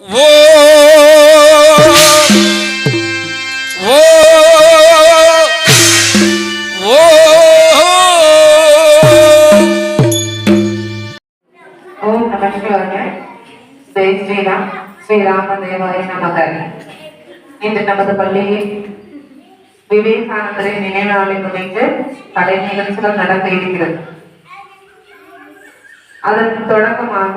ஓ ஓ ஓ ஓம் நம சிவாய ஸ்ரீராம் ஸ்ரீராம தேவாய நமக. இன்று நமது பள்ளியில் விவேகானந்தரின் நினைவு நாளை முன்னிட்டு கலை நிகழ்ச்சிகள் நடக்க இருக்கிறது. அதற்கு தொடக்கமாக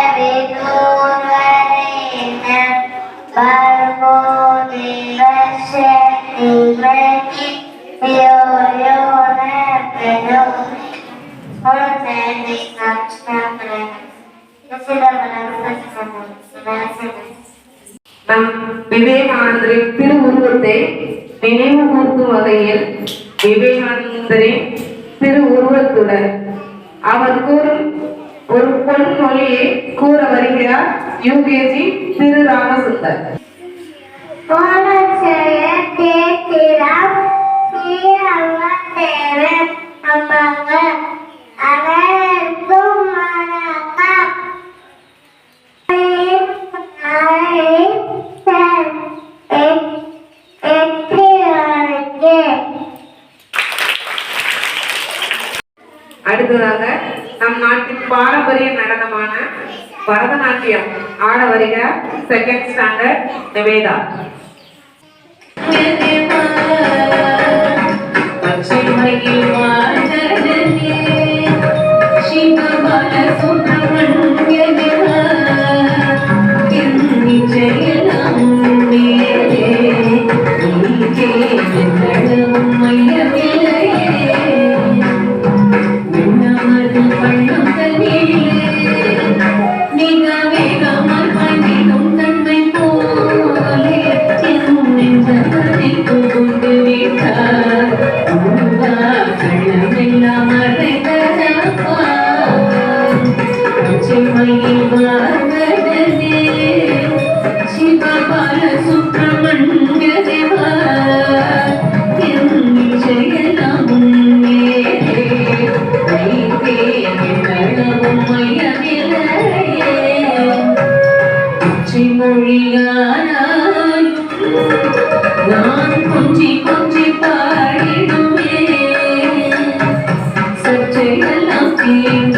கூற வருகிறார்கள் நம் விவேகானந்தரின் திருவுருவத்தை நினைவு கூர்க்கும் வகையில் விவேகானந்தரின் திருவுருவத்துடன் அவர் கூறும் ஒரு பொன்மொழியை கூற வருகிறார் யுகேஜி திரு ராமசுந்தர் அனைவருக்கும் அடுத்ததாக நம் நாட்டின் பாரம்பரிய நடனமான பரதநாட்டியம் ஆட வருக. Second standard Nivetha Amen.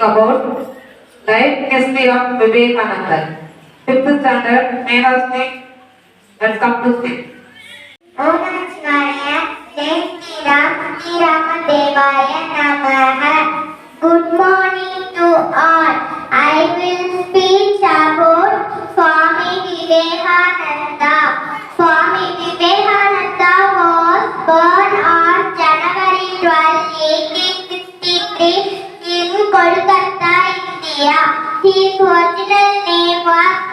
about Life History of Vivekananda. Fifth standard, may I sing? Let's come to sing. Good morning to all. I will speak 我的真心话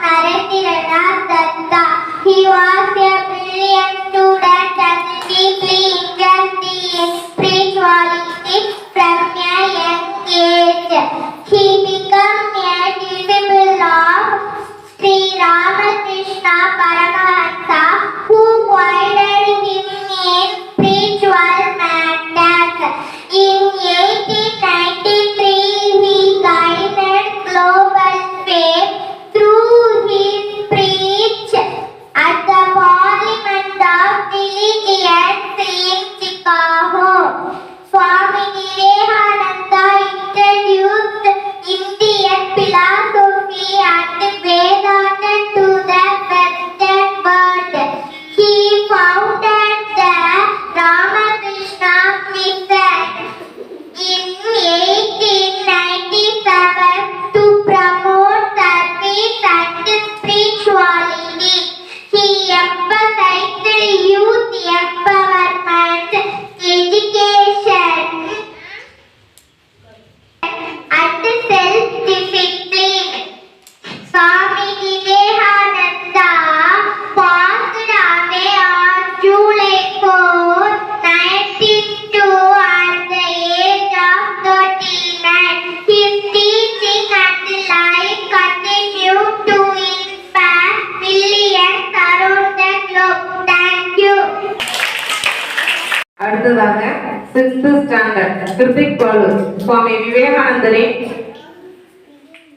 sixth standard Krithik Balu Swami விவேகானந்தரின்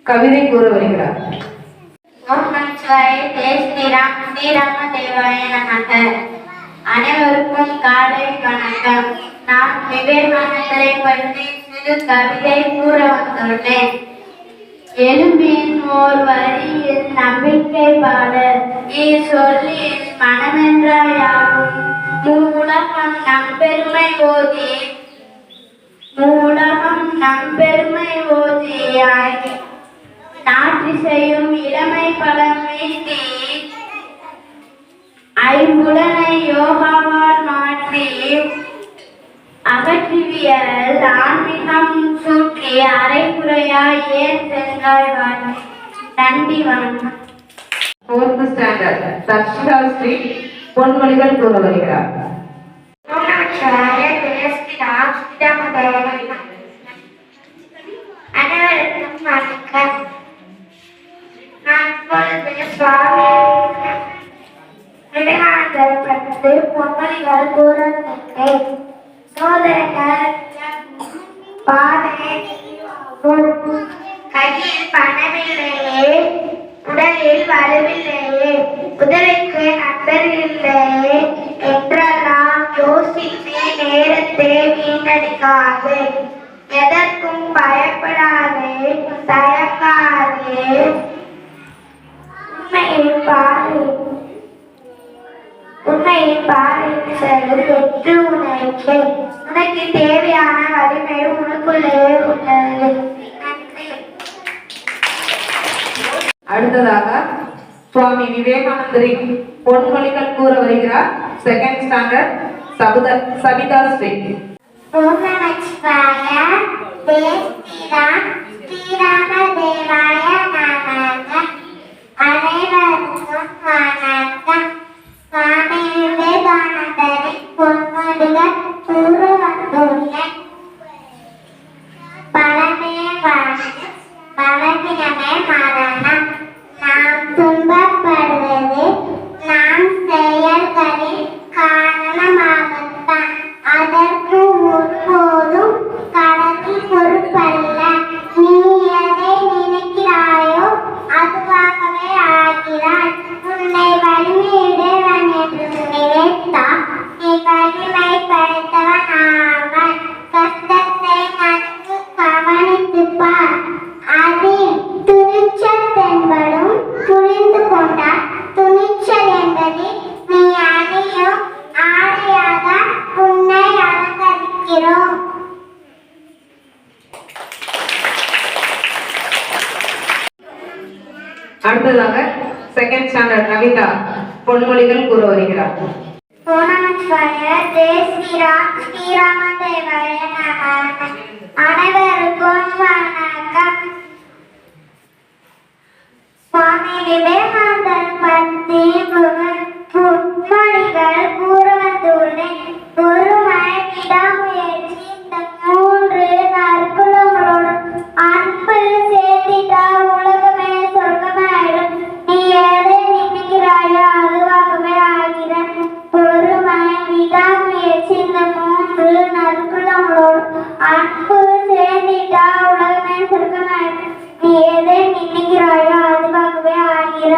கவிதை கூற வருகிறார். அனைவருக்கும் காலை வணக்கம். நான் விவேகானந்தரை பற்றி சிறு கவிதை கூற வந்துள்ளேன். எலும்பின் ஓர் வரியில் நம்பிக்கை பாடல் சொல்லி மனமென்றாயாகும். உலகம் நம் பெருமை போதே மூலகம் நம் பெருமை ஓதியாய். ஆகி நாட்டிசையும் இளமை பலம் மீட்டி ஐம்புலனை யோகாவால் மாற்றி அகற்றிவியல் ஆன்மீகம் சுற்றி அரைக்குறையாய் ஏன் சென்றாய் வாழ் நன்றி வணக்கம் ஃபோர்த் ஸ்டாண்டர்ட் தர்ஷிகா ஸ்ரீ பொன்மொழிகள் கூற வருகிறார். பொம்மலிகள் கூறத்தக்கேன் சோதரர்கள் பாதை கையில் பணமில்லையே உடலில் வலுவில்லையே உதவிக்கு நண்பர் இல்லையே என்றெல்லாம் யோசித்து நேரத்தை வீணடிக்காது பாரு செல் வெற்று உனக்கு. உனக்கு தேவையான வலிமை உனக்குள்ளே உள்ளது. அடுத்ததாக சுவாமி விவேகானந்தரின் பொன்மொழிகள் கூற வருகிறார். செகண்ட் ஸ்டாண்டர்ட் சபுத சபிதா ஸ்ரீ. ஓம் நமச்சிவாய அடுத்ததாக செகண்ட் ஸ்டாண்டர்ட் நவிதா பொன்மொழிகள் கூற வருகிறார். அனைவருக்கும் வணக்கம். சுவாமி விவேகானந்தர் பற்றி புன்மொழிகள் விடாமுயற்சி இந்த மூன்று நற்குணங்களோடும் அன்பு சேர்த்திட்டால் உலகமே சொர்க்கமாயிடும். நீ எதை நினைக்கிறாயோ அதுவாகவே ஆகிற